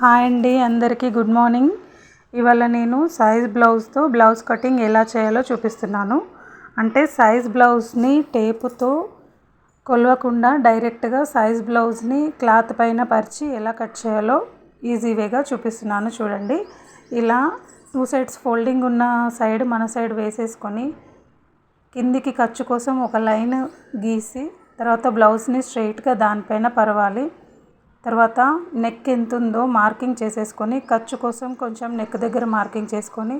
Hi అండి అందరికీ good morning. ఇవాళ నేను సైజ్ బ్లౌజ్తో బ్లౌజ్ కటింగ్ ఎలా చేయాలో చూపిస్తున్నాను. అంటే సైజ్ బ్లౌజ్ని టేపుతో కొలవకుండా డైరెక్ట్గా సైజ్ బ్లౌజ్ని క్లాత్ పైన పరిచి ఎలా కట్ చేయాలో ఈజీ వేగా చూపిస్తున్నాను చూడండి. ఇలా టూ సైడ్స్ ఫోల్డింగ్ ఉన్న సైడ్ మన సైడ్ వేసేసుకొని కిందికి ఖర్చు కోసం ఒక లైన్ గీసి తర్వాత బ్లౌజ్ని స్ట్రైట్గా దానిపైన పరవాలి. తర్వాత నెక్ ఎంత ఉందో మార్కింగ్ చేసేసుకొని ఖర్చు కోసం కొంచెం నెక్ దగ్గర మార్కింగ్ చేసుకొని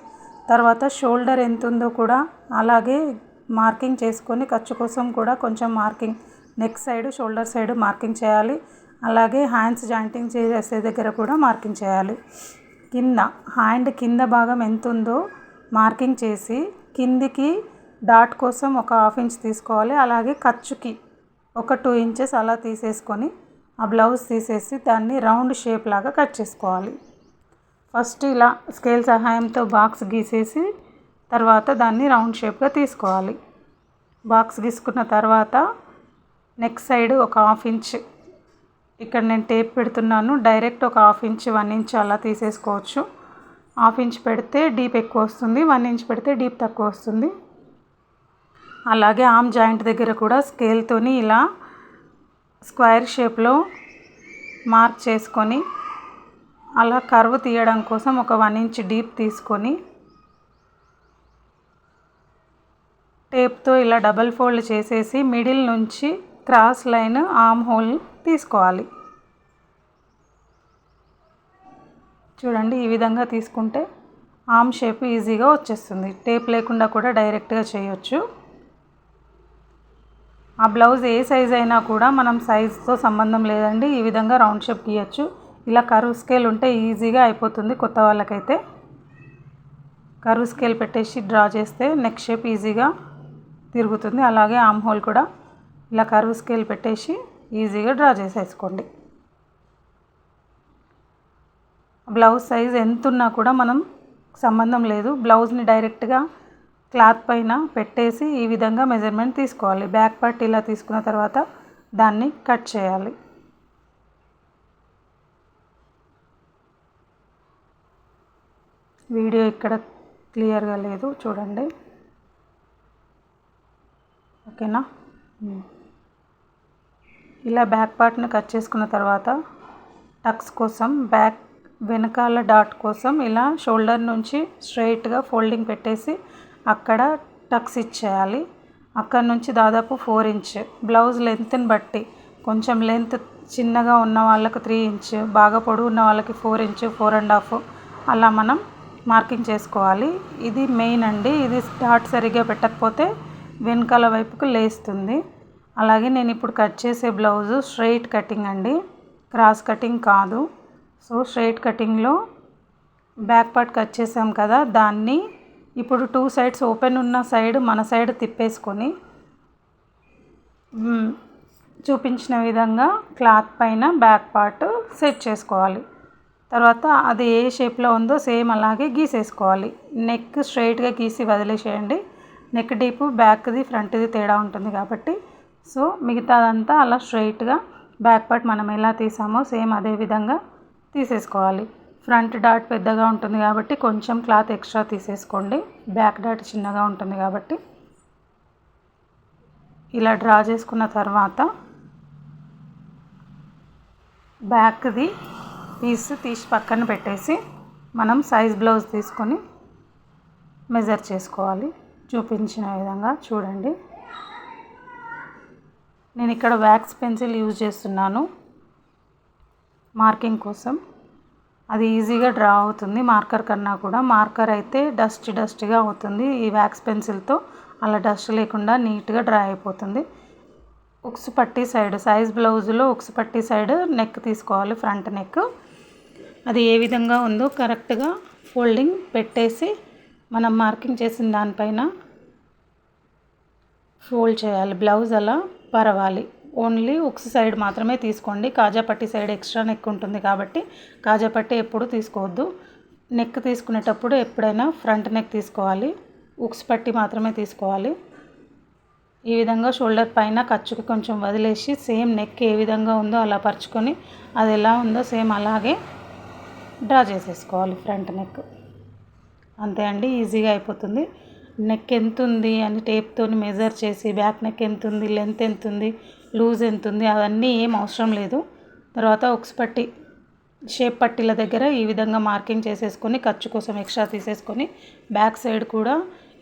తర్వాత షోల్డర్ ఎంత ఉందో కూడా అలాగే మార్కింగ్ చేసుకొని ఖర్చు కోసం కూడా కొంచెం marking neck side shoulder side marking చేయాలి. అలాగే హ్యాండ్స్ జాయింటింగ్ చేసే దగ్గర కూడా మార్కింగ్ చేయాలి. కింద హ్యాండ్ కింద భాగం ఎంత ఉందో మార్కింగ్ చేసి కిందికి డాట్ కోసం ఒక హాఫ్ ఇంచ్ తీసుకోవాలి. అలాగే ఖర్చుకి ఒక టూ ఇంచెస్ అలా తీసేసుకొని ఆ బ్లౌజ్ తీసేసి దాన్ని రౌండ్ షేప్ లాగా కట్ చేసుకోవాలి. ఫస్ట్ ఇలా స్కేల్ సహాయంతో బాక్స్ గీసేసి తర్వాత దాన్ని రౌండ్ షేప్గా తీసుకోవాలి. బాక్స్ గీసుకున్న తర్వాత నెక్ సైడ్ ఒక హాఫ్ ఇంచ్ ఇక్కడ నేను టేప్ పెడుతున్నాను డైరెక్ట్ ఒక హాఫ్ ఇంచ్ వన్ ఇంచ్ అలా తీసేసుకోవచ్చు. హాఫ్ ఇంచ్ పెడితే డీప్ ఎక్కువ వస్తుంది వన్ ఇంచ్ పెడితే డీప్ తక్కువ వస్తుంది. అలాగే ఆమ్ జాయింట్ దగ్గర కూడా స్కేల్తోని ఇలా స్క్వేర్ షేప్లో మార్క్ చేసుకొని అలా కర్వ్ తీయడం కోసం ఒక వన్ ఇంచ్ డీప్ తీసుకొని టేప్తో ఇలా డబల్ ఫోల్డ్ చేసేసి మిడిల్ నుంచి క్రాస్ లైన్ ఆమ్ హోల్ తీసుకోవాలి. చూడండి ఈ విధంగా తీసుకుంటే ఆమ్ షేప్ ఈజీగా వచ్చేస్తుంది. టేప్ లేకుండా కూడా డైరెక్ట్గా చేయొచ్చు. ఆ బ్లౌజ్ ఏ సైజ్ అయినా కూడా మనం సైజ్తో సంబంధం లేదండి. ఈ విధంగా రౌండ్ షేప్ గీయచ్చు. ఇలా కరువు స్కేల్ ఉంటే ఈజీగా అయిపోతుంది కొత్త వాళ్ళకైతే. కరువు స్కేల్ పెట్టేసి డ్రా చేస్తే నెక్ షేప్ ఈజీగా తిరుగుతుంది. అలాగే ఆమ్ హోల్ కూడా ఇలా కరువు స్కేల్ పెట్టేసి ఈజీగా డ్రా చేసేసుకోండి. బ్లౌజ్ సైజ్ ఎంత ఉన్నా కూడా మనం సంబంధం లేదు. బ్లౌజ్ని డైరెక్ట్గా క్లాత్ పైన పెట్టేసి ఈ విధంగా మెజర్మెంట్ తీసుకోవాలి. బ్యాక్ పార్ట్ ఇలా తీసుకున్న తర్వాత దాన్ని కట్ చేయాలి. వీడియో ఇక్కడ క్లియర్గా లేదు చూడండి. ఓకేనా? ఇలా బ్యాక్ పార్ట్ని కట్ చేసుకున్న తర్వాత టక్స్ కోసం బ్యాక్ వెనకాల డాట్ కోసం ఇలా షోల్డర్ నుంచి స్ట్రైట్గా ఫోల్డింగ్ పెట్టేసి అక్కడ టక్స్ ఇచ్చేయాలి. అక్కడ నుంచి దాదాపు ఫోర్ ఇంచ్. బ్లౌజ్ లెంత్ని బట్టి. కొంచెం లెంత్ చిన్నగా ఉన్న వాళ్ళకు త్రీ ఇంచ్ బాగా పొడవు ఉన్న వాళ్ళకి four inch four and half. అలా మనం మార్కింగ్ చేసుకోవాలి. ఇది మెయిన్ అండి. ఇది డాట్ సరిగ్గా పెట్టకపోతే వెనకాల వైపుకు లేస్తుంది. అలాగే నేను ఇప్పుడు కట్ చేసే బ్లౌజు స్ట్రైట్ కటింగ్ అండి. క్రాస్ కటింగ్ కాదు. సో స్ట్రైట్ కటింగ్లో బ్యాక్ పార్ట్ కట్ చేసాం కదా దాన్ని ఇప్పుడు టూ సైడ్స్ ఓపెన్ ఉన్న సైడ్ మన సైడ్ తిప్పేసుకొని చూపించిన విధంగా క్లాత్ పైన బ్యాక్ పార్ట్ సెట్ చేసుకోవాలి. తర్వాత అది ఏ షేప్లో ఉందో సేమ్ అలాగే గీసేసుకోవాలి. నెక్ స్ట్రైట్గా గీసి వదిలేసేయండి. నెక్ డీప్ బ్యాక్ది ఫ్రంట్ది తేడా ఉంటుంది కాబట్టి. సో మిగతాదంతా అలా స్ట్రైట్గా బ్యాక్ పార్ట్ మనం ఎలా తీసామో సేమ్ అదే విధంగా తీసేసుకోవాలి. ఫ్రంట్ డాట్ పెద్దగా ఉంటుంది కాబట్టి కొంచెం క్లాత్ ఎక్స్ట్రా తీసేసుకోండి. బ్యాక్ డాట్ చిన్నగా ఉంటుంది కాబట్టి ఇలా డ్రా చేసుకున్న తర్వాత బ్యాక్ది పీస్ తీసి పక్కన పెట్టేసి మనం సైజ్ బ్లౌజ్ తీసుకొని మెజర్ చేసుకోవాలి. చూపించిన విధంగా చూడండి. నేను ఇక్కడ వ్యాక్స్ పెన్సిల్ యూజ్ చేస్తున్నాను మార్కింగ్ కోసం. అది ఈజీగా డ్రా అవుతుంది. మార్కర్ కన్నా కూడా మార్కర్ అయితే డస్ట్ డస్ట్గా అవుతుంది ఈ వ్యాక్స్ పెన్సిల్తో. అలా డస్ట్ లేకుండా నీట్గా డ్రా అయిపోతుంది. ఉక్స్ పట్టి సైడ్ సైజ్ బ్లౌజులో ఉక్స్ పట్టి సైడ్ నెక్ తీసుకోవాలి ఫ్రంట్ నెక్. అది ఏ విధంగా ఉందో కరెక్ట్గా ఫోల్డింగ్ పెట్టేసి మనం మార్కింగ్ చేసిన దానిపైన ఫోల్డ్ చేయాలి. బ్లౌజ్ అలా పరవాలి. ఓన్లీ ఉక్స్ సైడ్ మాత్రమే తీసుకోండి. కాజాపట్టి సైడ్ ఎక్స్ట్రా నెక్ ఉంటుంది కాబట్టి కాజాపట్టి ఎప్పుడు తీసుకోవద్దు. నెక్ తీసుకునేటప్పుడు ఎప్పుడైనా ఫ్రంట్ నెక్ తీసుకోవాలి. ఉక్స్ పట్టి మాత్రమే తీసుకోవాలి. ఈ విధంగా షోల్డర్ పైన ఖర్చుకి కొంచెం వదిలేసి సేమ్ నెక్ ఏ విధంగా ఉందో అలా పరుచుకొని అది ఎలా ఉందో సేమ్ అలాగే డ్రా చేసేసుకోవాలి ఫ్రంట్ నెక్. అంతే అండి ఈజీగా అయిపోతుంది. నెక్ ఎంత ఉంది అని టేప్తో మెజర్ చేసి బ్యాక్ నెక్ ఎంత ఉంది లెంత్ ఎంత ఉంది లూజ్ ఎంత ఉంది అవన్నీ ఏం అవసరం లేదు. తర్వాత ఉక్స్ పట్టి షేప్ పట్టీల దగ్గర ఈ విధంగా మార్కింగ్ చేసేసుకొని ఖర్చు కోసం ఎక్స్ట్రా తీసేసుకొని బ్యాక్ సైడ్ కూడా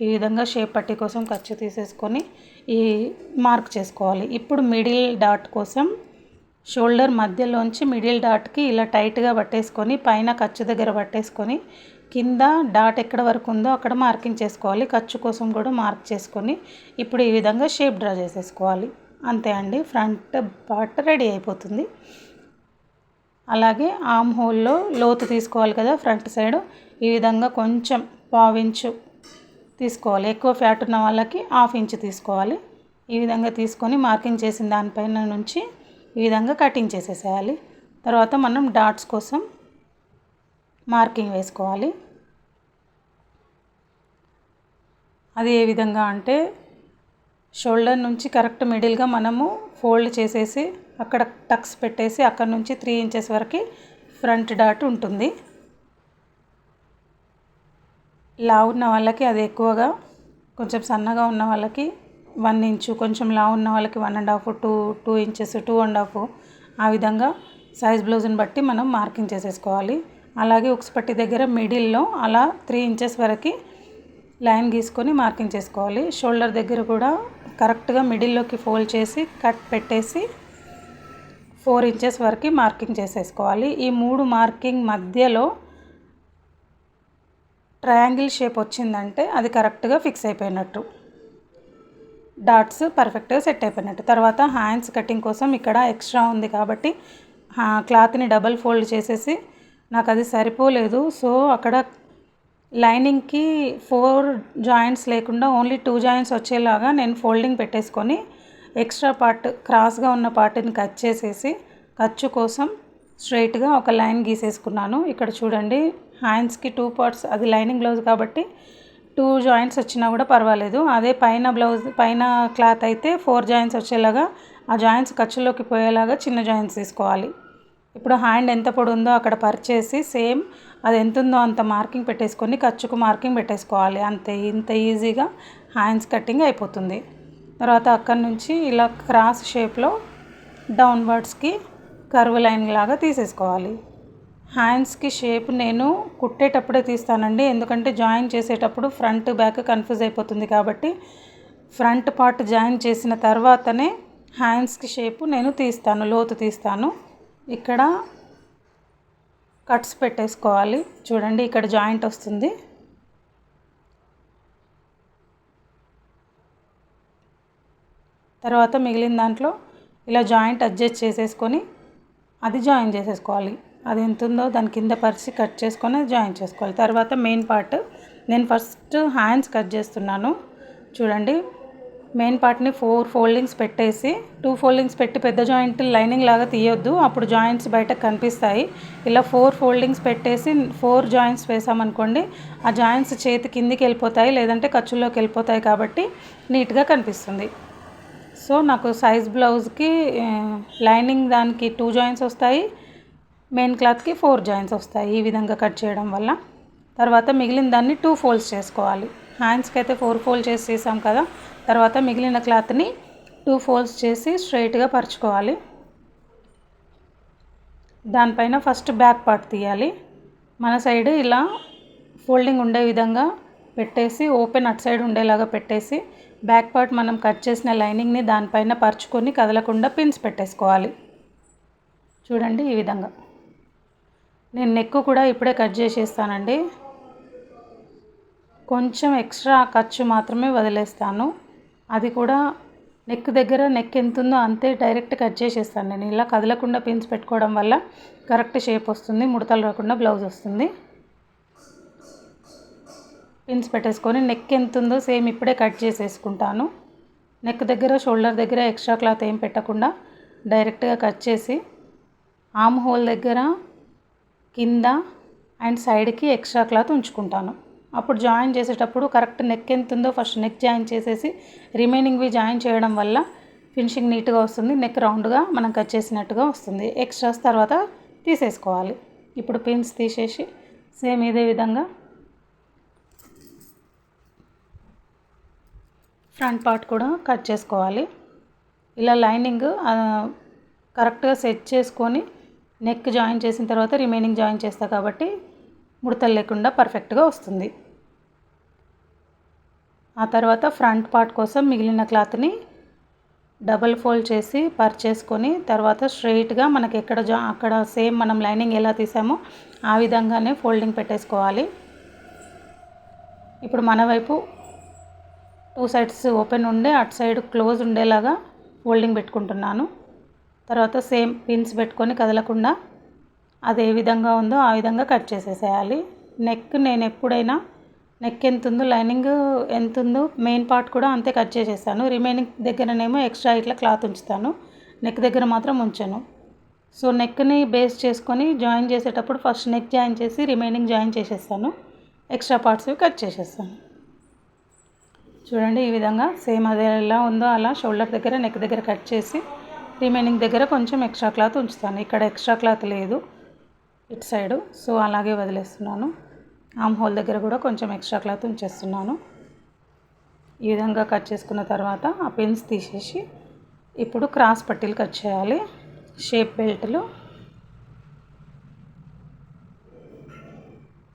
ఈ విధంగా షేప్ పట్టీ కోసం ఖర్చు తీసేసుకొని ఈ మార్క్ చేసుకోవాలి. ఇప్పుడు మిడిల్ డాట్ కోసం షోల్డర్ మధ్యలోంచి మిడిల్ డాట్కి ఇలా టైట్గా పట్టేసుకొని పైన ఖర్చు దగ్గర పట్టేసుకొని కింద డాట్ ఎక్కడ వరకు ఉందో అక్కడ మార్కింగ్ చేసుకోవాలి. ఖర్చు కోసం కూడా మార్క్ చేసుకొని ఇప్పుడు ఈ విధంగా షేప్ డ్రా చేసేసుకోవాలి. అంతే అండి. ఫ్రంట్ పార్ట్ రెడీ అయిపోతుంది. అలాగే ఆమ్ హోల్లో లోతు తీసుకోవాలి కదా ఫ్రంట్ సైడ్. ఈ విధంగా కొంచెం పావించు తీసుకోవాలి. ఎక్కువ ఫ్యాట్ ఉన్న వాళ్ళకి హాఫ్ ఇంచ్ తీసుకోవాలి. ఈ విధంగా తీసుకొని మార్కింగ్ చేసిన దానిపైన నుంచి ఈ విధంగా కటింగ్ చేసేసేయాలి. తర్వాత మనం డాట్స్ కోసం మార్కింగ్ వేసుకోవాలి. అది ఏ విధంగా అంటే షోల్డర్ నుంచి కరెక్ట్ మిడిల్గా మనము ఫోల్డ్ చేసేసి అక్కడ టక్స్ పెట్టేసి అక్కడ నుంచి త్రీ ఇంచెస్ వరకు ఫ్రంట్ డాట్ ఉంటుంది. లావు ఉన్న వాళ్ళకి అది ఎక్కువగా కొంచెం సన్నగా ఉన్న వాళ్ళకి వన్ ఇంచు కొంచెం లావు ఉన్న వాళ్ళకి one and half two two inches two and half ఆ విధంగా సైజ్ బ్లౌజ్ని బట్టి మనం మార్కింగ్ చేసేసుకోవాలి. అలాగే ఉక్స్ పట్టి దగ్గర మిడిల్లో అలా త్రీ ఇంచెస్ వరకు లైన్ గీసుకొని మార్కింగ్ చేసుకోవాలి. షోల్డర్ దగ్గర కూడా కరెక్ట్గా మిడిల్లోకి ఫోల్డ్ చేసి కట్ పెట్టేసి ఫోర్ ఇంచెస్ వరకు మార్కింగ్ చేసేసుకోవాలి. ఈ మూడు మార్కింగ్ మధ్యలో ట్రయాంగిల్ షేప్ వచ్చిందంటే అది కరెక్ట్గా ఫిక్స్ అయిపోయినట్టు. డాట్స్ పర్ఫెక్ట్గా సెట్ అయిపోయినట్టు. తర్వాత హ్యాండ్స్ కటింగ్ కోసం ఇక్కడ ఎక్స్ట్రా ఉంది కాబట్టి క్లాత్ని డబల్ ఫోల్డ్ చేసేసి నాకు అది సరిపోలేదు. సో అక్కడ లైనింగ్కి ఫోర్ జాయింట్స్ లేకుండా ఓన్లీ టూ జాయింట్స్ వచ్చేలాగా నేను ఫోల్డింగ్ పెట్టేసుకొని ఎక్స్ట్రా పార్ట్ క్రాస్గా ఉన్న పార్ట్ని కట్ చేసేసి ఖర్చు కోసం స్ట్రైట్గా ఒక లైన్ గీసేసుకున్నాను. ఇక్కడ చూడండి హ్యాండ్స్కి టూ పార్ట్స్ అది లైనింగ్ బ్లౌజ్ కాబట్టి టూ జాయింట్స్ వచ్చినా కూడా పర్వాలేదు. అదే పైన బ్లౌజ్ పైన క్లాత్ అయితే ఫోర్ జాయింట్స్ వచ్చేలాగా ఆ జాయింట్స్ ఖర్చులోకి పోయేలాగా చిన్న జాయింట్స్ తీసుకోవాలి. ఇప్పుడు హ్యాండ్ ఎంత పొడి ఉందో అక్కడ పరిచేసి సేమ్ అది ఎంత ఉందో అంత మార్కింగ్ పెట్టేసుకొని ఖర్చుకు మార్కింగ్ పెట్టేసుకోవాలి. అంతే ఇంత ఈజీగా హ్యాండ్స్ కటింగ్ అయిపోతుంది. తర్వాత అక్కడి నుంచి ఇలా క్రాస్ షేప్లో డౌన్వర్డ్స్కి కర్వ్ లైన్ లాగా తీసేసుకోవాలి. హ్యాండ్స్కి షేప్ నేను కుట్టేటప్పుడే తీస్తానండి. ఎందుకంటే జాయిన్ చేసేటప్పుడు ఫ్రంట్ బ్యాక్ కన్ఫ్యూజ్ అయిపోతుంది కాబట్టి ఫ్రంట్ పార్ట్ జాయిన్ చేసిన తర్వాతనే హ్యాండ్స్కి షేప్ నేను తీస్తాను లోతు తీస్తాను. ఇక్కడ కట్స్ పెట్టేసుకోవాలి. చూడండి ఇక్కడ జాయింట్ వస్తుంది. తర్వాత మిగిలిన దాంట్లో ఇలా జాయింట్ అడ్జస్ట్ చేసేసుకొని అది జాయిన్ చేసేసుకోవాలి. అది ఎంత ఉందో దాని కింద పరిచి కట్ చేసుకొని జాయిన్ చేసుకోవాలి. తర్వాత మెయిన్ పార్ట్ నేను ఫస్ట్ హ్యాండ్స్ కట్ చేస్తున్నాను. చూడండి మెయిన్ పార్ట్ని ఫోర్ ఫోల్డింగ్స్ పెట్టేసి టూ ఫోల్డింగ్స్ పెట్టి పెద్ద జాయింట్ లైనింగ్ లాగా తీయొద్దు. అప్పుడు జాయింట్స్ బయటకు కనిపిస్తాయి. ఇలా ఫోర్ ఫోల్డింగ్స్ పెట్టేసి ఫోర్ జాయింట్స్ వేసామనుకోండి ఆ జాయింట్స్ చేతి కిందికి వెళ్ళిపోతాయి లేదంటే ఖర్చుల్లోకి వెళ్ళిపోతాయి కాబట్టి నీట్గా కనిపిస్తుంది. సో నాకు సైజ్ బ్లౌజ్కి లైనింగ్ దానికి టూ జాయింట్స్ వస్తాయి మెయిన్ క్లాత్కి ఫోర్ జాయింట్స్ వస్తాయి ఈ విధంగా కట్ చేయడం వల్ల. తర్వాత మిగిలిన దాన్ని టూ ఫోల్డ్స్ చేసుకోవాలి. హ్యాండ్స్కి అయితే ఫోర్ ఫోల్డ్ చేసి చేసాం కదా తర్వాత మిగిలిన క్లాత్ని టూ ఫోల్డ్స్ చేసి స్ట్రైట్గా పరుచుకోవాలి. దానిపైన ఫస్ట్ బ్యాక్ పార్ట్ తీయాలి. మన సైడ్ ఇలా ఫోల్డింగ్ ఉండే విధంగా పెట్టేసి ఓపెన్ అటు సైడ్ ఉండేలాగా పెట్టేసి బ్యాక్ పార్ట్ మనం కట్ చేసిన లైనింగ్ని దానిపైన పరుచుకొని కదలకుండా పిన్స్ పెట్టేసుకోవాలి. చూడండి ఈ విధంగా. నేను నెక్ కూడా ఇప్పుడే కట్ చేసేస్తానండి. కొంచెం ఎక్స్ట్రా ఖర్చు మాత్రమే వదిలేస్తాను. అది కూడా నెక్ దగ్గర నెక్ ఎంత ఉందో అంతే డైరెక్ట్ కట్ చేసేస్తాను నేను. ఇలా కదలకుండా పిన్స్ పెట్టుకోవడం వల్ల కరెక్ట్ షేప్ వస్తుంది ముడతలు రాకుండా బ్లౌజ్ వస్తుంది. పిన్స్ పెట్టేసుకొని నెక్ ఎంత ఉందో సేమ్ ఇప్పుడే కట్ చేసేసుకుంటాను. నెక్ దగ్గర షోల్డర్ దగ్గర ఎక్స్ట్రా క్లాత్ ఏం పెట్టకుండా డైరెక్ట్గా కట్ చేసి ఆమ్ హోల్ దగ్గర కింద అండ్ సైడ్కి ఎక్స్ట్రా క్లాత్ ఉంచుకుంటాను. అప్పుడు జాయిన్ చేసేటప్పుడు కరెక్ట్ నెక్ ఎంత ఉందో ఫస్ట్ నెక్ జాయిన్ చేసేసి రిమైనింగ్వి జాయిన్ చేయడం వల్ల ఫినిషింగ్ నీట్గా వస్తుంది నెక్ రౌండ్గా మనం కట్ చేసినట్టుగా వస్తుంది. ఎక్స్ట్రాస్ తర్వాత తీసేసుకోవాలి. ఇప్పుడు పిన్స్ తీసేసి సేమ్ ఇదే విధంగా ఫ్రంట్ పార్ట్ కూడా కట్ చేసుకోవాలి. ఇలా లైనింగ్ కరెక్ట్గా సెట్ చేసుకొని నెక్ జాయిన్ చేసిన తర్వాత రిమైనింగ్ జాయిన్ చేస్తా కాబట్టి ముడతలు లేకుండా పర్ఫెక్ట్గా వస్తుంది. ఆ తర్వాత ఫ్రంట్ పార్ట్ కోసం మిగిలిన క్లాత్ని డబల్ ఫోల్డ్ చేసి పర్ చేసుకొని తర్వాత స్ట్రైట్గా మనకి ఎక్కడ జా అక్కడ సేమ్ మనం లైనింగ్ ఎలా తీసామో ఆ విధంగానే ఫోల్డింగ్ పెట్టేసుకోవాలి. ఇప్పుడు మన వైపు టూ సైడ్స్ ఓపెన్ ఉండే అటు సైడ్ క్లోజ్ ఉండేలాగా ఫోల్డింగ్ పెట్టుకుంటున్నాను. తర్వాత సేమ్ పిన్స్ పెట్టుకొని కదలకుండా అది ఏ విధంగా ఉందో ఆ విధంగా కట్ చేసేసేయాలి. నెక్ నేను ఎప్పుడైనా నెక్ ఎంత ఉందో లైనింగ్ ఎంత ఉందో మెయిన్ పార్ట్ కూడా అంతే కట్ చేసేస్తాను రిమైనింగ్ దగ్గరనేమో ఎక్స్ట్రా ఇట్లా క్లాత్ ఉంచుతాను. నెక్ దగ్గర మాత్రం ఉంచాను. సో నెక్ని బేస్ చేసుకొని జాయిన్ చేసేటప్పుడు ఫస్ట్ నెక్ జాయిన్ చేసి రిమైనింగ్ జాయిన్ చేసేస్తాను. ఎక్స్ట్రా పార్ట్స్ కట్ చేసేస్తాను. చూడండి ఈ విధంగా సేమ్ అదే ఎలా ఉందో అలా షోల్డర్ దగ్గర నెక్ దగ్గర కట్ చేసి రిమైనింగ్ దగ్గర కొంచెం ఎక్స్ట్రా క్లాత్ ఉంచుతాను. ఇక్కడ ఎక్స్ట్రా క్లాత్ లేదు. ఇటు సైడు సో అలాగే వదిలేస్తున్నాను. ఆమ్ హోల్ దగ్గర కూడా కొంచెం ఎక్స్ట్రా క్లాత్ ఉంచేస్తున్నాను. ఈ విధంగా కట్ చేసుకున్న తర్వాత ఆ పిన్స్ తీసేసి ఇప్పుడు క్రాస్ పట్టీలు కట్ చేయాలి. షేప్ బెల్ట్లు.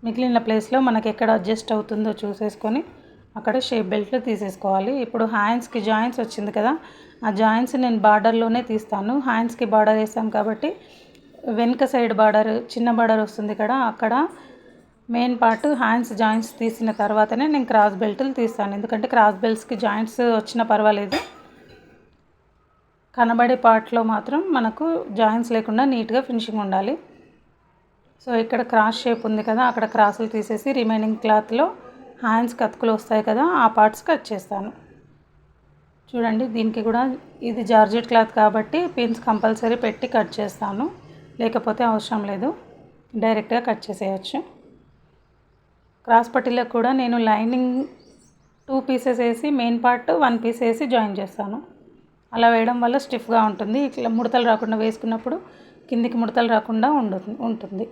మిగిలిన ప్లేస్లో మనకి ఎక్కడ అడ్జస్ట్ అవుతుందో చూసేసుకొని అక్కడ షేప్ బెల్ట్లు తీసేసుకోవాలి. ఇప్పుడు హ్యాండ్స్కి జాయింట్స్ వచ్చింది కదా ఆ జాయింట్స్ నేను బార్డర్లోనే తీస్తాను. హ్యాండ్స్కి బార్డర్ వేసాం కాబట్టి వెనుక సైడ్ బార్డర్ చిన్న బార్డర్ వస్తుంది కదా అక్కడ మెయిన్ పార్ట్ హ్యాండ్స్ జాయింట్స్ తీసిన తర్వాతనే నేను క్రాస్ బెల్ట్లు తీస్తాను. ఎందుకంటే క్రాస్ బెల్ట్స్కి జాయింట్స్ వచ్చినా పర్వాలేదు. కనబడే పార్ట్లో మాత్రం మనకు జాయింట్స్ లేకుండా నీట్గా ఫినిషింగ్ ఉండాలి. సో ఇక్కడ క్రాస్ షేప్ ఉంది కదా అక్కడ క్రాసులు తీసేసి రిమైనింగ్ క్లాత్లో హ్యాండ్స్ కతుకులు వస్తాయి కదా ఆ పార్ట్స్ కట్ చేస్తాను. చూడండి దీనికి కూడా ఇది జార్జెట్ క్లాత్ కాబట్టి పిన్స్ కంపల్సరీ పెట్టి కట్ చేస్తాను. లేకపోతే అవసరం లేదు. డైరెక్ట్గా కట్ చేసేయచ్చు. క్రాస్ పట్టీలో కూడా నేను లైనింగ్ టూ పీసెస్ వేసి మెయిన్ పార్ట్ వన్ పీస్ వేసి జాయిన్ చేస్తాను. అలా వేయడం వల్ల స్టిఫ్గా ఉంటుంది. ఇట్లా ముడతలు రాకుండా వేసుకున్నప్పుడు కిందికి ముడతలు రాకుండా ఉండు ఉంటుంది.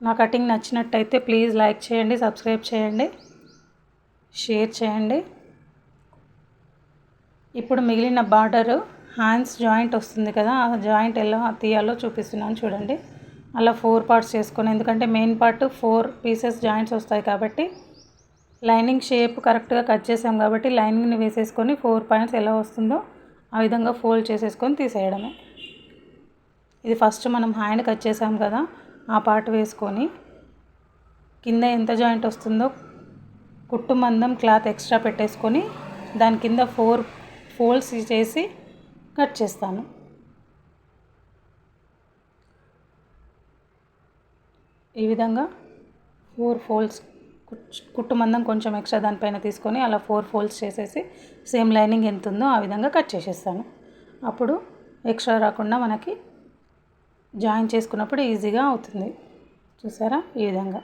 నా కటింగ్ నచ్చినట్టయితే ప్లీజ్ లైక్ చేయండి సబ్స్క్రైబ్ చేయండి షేర్ చేయండి. ఇప్పుడు మిగిలిన బార్డరు హ్యాండ్స్ జాయింట్ వస్తుంది కదా ఆ జాయింట్ ఎలా తీయాలో చూపిస్తున్నాను చూడండి. అలా ఫోర్ పార్ట్స్ చేసుకొని ఎందుకంటే main part four pieces joints వస్తాయి కాబట్టి లైనింగ్ షేప్ కరెక్ట్గా కట్ చేసాం కాబట్టి లైనింగ్ని వేసేసుకొని ఫోర్ పాయింట్స్ ఎలా వస్తుందో ఆ విధంగా ఫోల్డ్ చేసేసుకొని తీసేయడమే. ఇది ఫస్ట్ మనం హ్యాండ్ కట్ చేసాం కదా ఆ పార్ట్ వేసుకొని కింద ఎంత జాయింట్ వస్తుందో కుట్టు మందం క్లాత్ ఎక్స్ట్రా పెట్టేసుకొని దాని కింద ఫోర్ ఫోల్డ్స్ చేసి కట్ చేస్తాను. ఈ విధంగా ఫోర్ ఫోల్డ్స్ కుట్టు మందం కొంచెం ఎక్స్ట్రా దానిపైన తీసుకొని అలా ఫోర్ ఫోల్డ్స్ చేసేసి సేమ్ లైనింగ్ ఎంత ఉందో ఆ విధంగా కట్ చేసేస్తాను. అప్పుడు ఎక్స్ట్రా రాకుండా మనకి జాయిన్ చేసుకున్నప్పుడు ఈజీగా అవుతుంది. చూసారా? ఈ విధంగా.